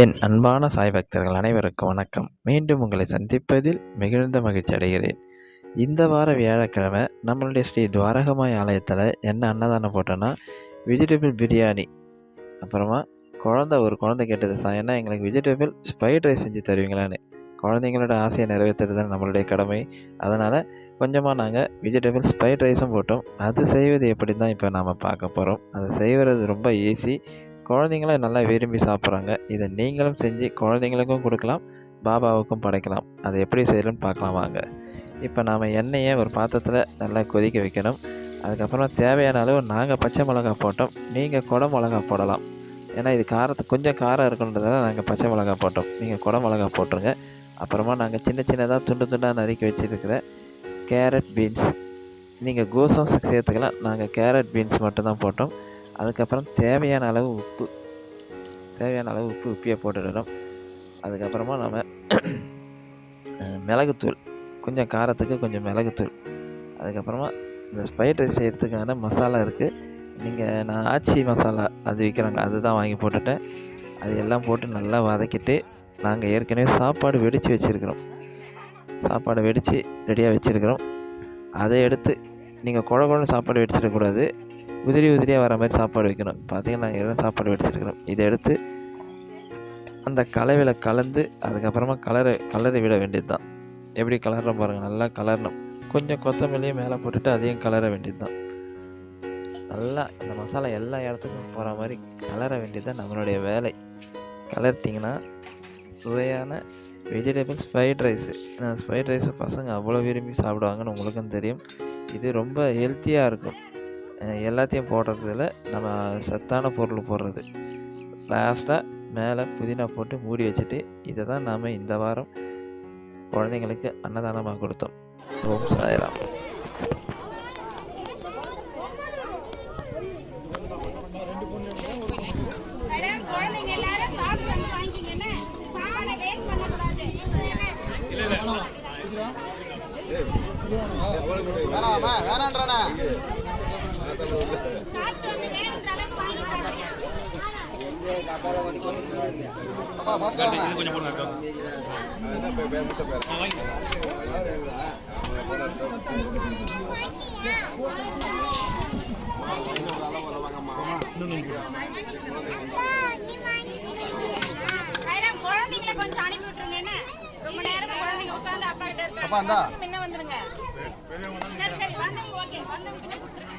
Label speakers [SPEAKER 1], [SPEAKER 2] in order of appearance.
[SPEAKER 1] என் அன்பான சாய் பக்தர்கள் அனைவருக்கும் வணக்கம். மீண்டும் உங்களை சந்திப்பதில் மிகுந்த மகிழ்ச்சி அடைகிறேன். இந்த வார வியாழக்கிழமை நம்மளுடைய ஸ்ரீ துவாரகமாய் ஆலயத்தில் என்ன அன்னதானம் போட்டோன்னா வெஜிடபிள் பிரியாணி. அப்புறமா குழந்த ஒரு குழந்தை கேட்டது சாயன்னா எங்களுக்கு வெஜிடபிள் ஸ்பைட் ரைஸ் செஞ்சு தருவீங்களான்னு? குழந்தைங்களோட ஆசையை நிறைவேற்றுறது தான் நம்மளுடைய கடமை. அதனால் கொஞ்சமாக நாங்கள் வெஜிடபிள் ஸ்பைட் ரைஸும் போட்டோம். அது செய்வது எப்படி தான் இப்போ நாம் பார்க்க போகிறோம் அதை செய்வது ரொம்ப ஈஸி குழந்தைங்களும் நல்லா விரும்பி சாப்பிட்றாங்க. இதை நீங்களும் செஞ்சு குழந்தைங்களுக்கும் கொடுக்கலாம் பாபாவுக்கும் படைக்கலாம். அதை எப்படி செய்யணும்னு பார்க்கலாம் வாங்க. இப்போ நாம் எண்ணெயை ஒரு பாத்திரத்தில் நல்லா கொதிக்க வைக்கணும். அதுக்கப்புறம் தேவையான அளவு நாங்கள் பச்சை மிளகா போட்டோம். நீங்கள் குட மிளகா போடலாம். ஏன்னா இது காரத்து கொஞ்சம் காரம் இருக்குன்றதால நாங்கள் பச்சை மிளகா போட்டோம். நீங்கள் குட மிளகா போட்டுருங்க. அப்புறமா நாங்கள் சின்ன சின்னதாக துண்டு துண்டாக நறுக்கி வச்சுருக்கிற கேரட் பீன்ஸ். நீங்கள் கோசம் சேர்த்துக்கலாம். நாங்கள் கேரட் பீன்ஸ் மட்டும்தான் போட்டோம். அதுக்கப்புறம் தேவையான அளவு உப்பு. தேவையான அளவு உப்பு உப்பியை போட்டுடணும். அதுக்கப்புறமா நம்ம மிளகுத்தூள். கொஞ்சம் காரத்துக்கு கொஞ்சம் மிளகுத்தூள். அதுக்கப்புறமா இந்த ஸ்பைட் ரைஸ் செய்கிறதுக்கான மசாலா இருக்குது நீங்கள் நான் ஆச்சி மசாலா அது விற்கிறாங்க அதுதான் வாங்கி போட்டுட்டேன். அது எல்லாம் போட்டு நல்லா வதக்கிட்டு நாங்கள் ஏற்கனவே சாப்பாடு வெடித்து வச்சுருக்கிறோம். சாப்பாடு வெடித்து ரெடியாக வச்சுருக்கிறோம். அதை எடுத்து நீங்கள் குழ குழன்னு சாப்பாடு வெடிச்சிடக்கூடாது. உதிரி உதிரியாக வர மாதிரி சாப்பாடு வைக்கணும். பார்த்தீங்கன்னா நாங்கள் எல்லாம் சாப்பாடு வெடிச்சிருக்கிறோம். இதை எடுத்து அந்த கலவையில் கலந்து அதுக்கப்புறமா கலரை கலரை விட வேண்டியது தான் எப்படி கலர்றோம் பாருங்கள் நல்லா கலரணும். கொஞ்சம் கொத்தமல்லியும் மேலே போட்டுட்டு அதையும் கலர வேண்டியது தான் நல்லா அந்த மசாலா எல்லா இடத்துக்கும் போகிற மாதிரி கலர வேண்டியது தான் நம்மளுடைய வேலை. கலர்ட்டிங்கன்னா சுவையான வெஜிடபிள்ஸ் ஸ்பைட் ரைஸு ஸ்பைட் ரைஸை பசங்க அவ்வளோ விரும்பி சாப்பிடுவாங்கன்னு உங்களுக்கும் தெரியும். இது ரொம்ப ஹெல்த்தியாக இருக்கும். எல்லாத்தையும் போடுறதுல நம்ம சத்தான பொருள் போடுறது. லாஸ்ட்டாக மேலே புதினா போட்டு மூடி வச்சுட்டு இதை தான் நாம் இந்த வாரம் குழந்தைங்களுக்கு அன்னதானமாக கொடுத்தோம். ஓம் சாய்ராம்.
[SPEAKER 2] மேடம், குழந்தைங்க
[SPEAKER 3] அப்பா பாஸ்கர் வாங்க.
[SPEAKER 2] குழந்தைங்களை கொஞ்சம் அனுப்பி விட்டுருங்க என்ன? ரொம்ப நேரமா குழந்தைங்க உட்கார்ந்து அப்பா கிட்ட இருக்காங்க. முன்ன வந்துருங்க. சரி, சரி, வந்தவங்க okay. வந்தவங்க கிட்ட கொடுத்துருங்க.